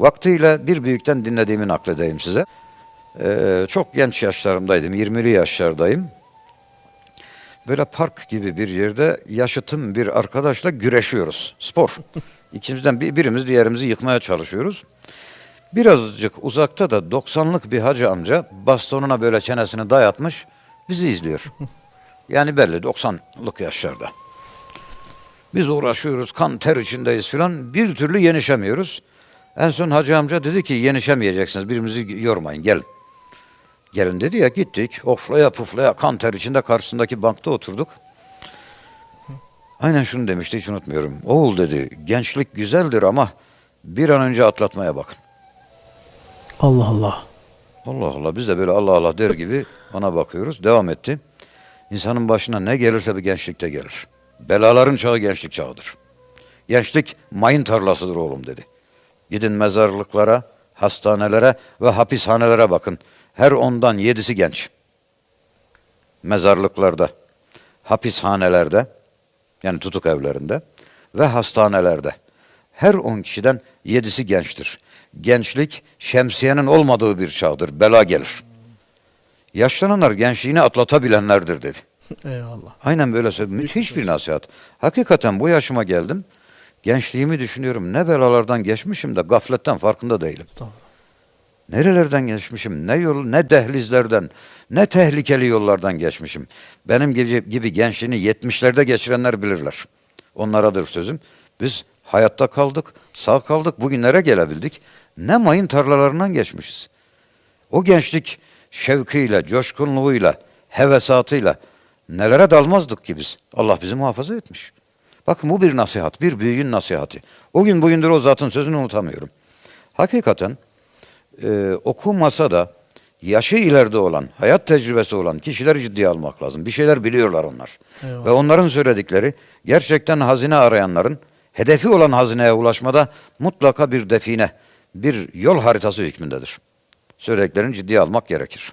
Vaktiyle bir büyükten dinlediğimi nakledeyim size. Ee, çok genç yaşlarımdaydım, 20'li yaşlardayım. Böyle park gibi bir yerde yaşıtım bir arkadaşla güreşiyoruz. Spor. İkimizden bir, birimiz diğerimizi yıkmaya çalışıyoruz. Birazcık uzakta da 90'lık bir hacı amca bastonuna böyle çenesini dayatmış bizi izliyor. Yani belli 90'lık yaşlarda. Biz uğraşıyoruz, kan ter içindeyiz filan. Bir türlü yenişemiyoruz. En son hacı amca dedi ki yenişemeyeceksiniz, birimizi yormayın, gelin. Gelin dedi ya gittik, oflaya puflaya kan ter içinde karşısındaki bankta oturduk. Aynen şunu demişti hiç unutmuyorum. Oğul dedi gençlik güzeldir ama bir an önce atlatmaya bakın. Allah Allah. Allah Allah biz de böyle Allah Allah der gibi ona bakıyoruz. Devam etti. İnsanın başına ne gelirse bir gençlikte gelir. Belaların çağı gençlik çağıdır. Gençlik mayın tarlasıdır oğlum dedi. Gidin mezarlıklara, hastanelere ve hapishanelere bakın. Her ondan yedisi genç. Mezarlıklarda, hapishanelerde, yani tutuk evlerinde ve hastanelerde. Her on kişiden yedisi gençtir. Gençlik şemsiyenin olmadığı bir çağdır. Bela gelir. Yaşlananlar gençliğini atlatabilenlerdir dedi. Eyvallah. Aynen böyle söyledi. Müthiş bir nasihat. Hakikaten bu yaşıma geldim. Gençliğimi düşünüyorum. Ne belalardan geçmişim de gafletten farkında değilim. Nerelerden geçmişim? Ne yol, ne dehlizlerden, ne tehlikeli yollardan geçmişim. Benim gibi, gibi gençliğini 70'lerde geçirenler bilirler. Onlaradır sözüm. Biz hayatta kaldık, sağ kaldık, bugünlere gelebildik. Ne mayın tarlalarından geçmişiz. O gençlik şevkiyle, coşkunluğuyla, hevesatıyla nelere dalmazdık ki biz. Allah bizi muhafaza etmiş. Bakın bu bir nasihat, bir büyüğün nasihati. O gün bugündür o zatın sözünü unutamıyorum. Hakikaten e, okumasa da yaşı ileride olan, hayat tecrübesi olan kişileri ciddiye almak lazım. Bir şeyler biliyorlar onlar. Eyvallah. Ve onların söyledikleri gerçekten hazine arayanların hedefi olan hazineye ulaşmada mutlaka bir define, bir yol haritası hükmündedir. Söylediklerini ciddiye almak gerekir.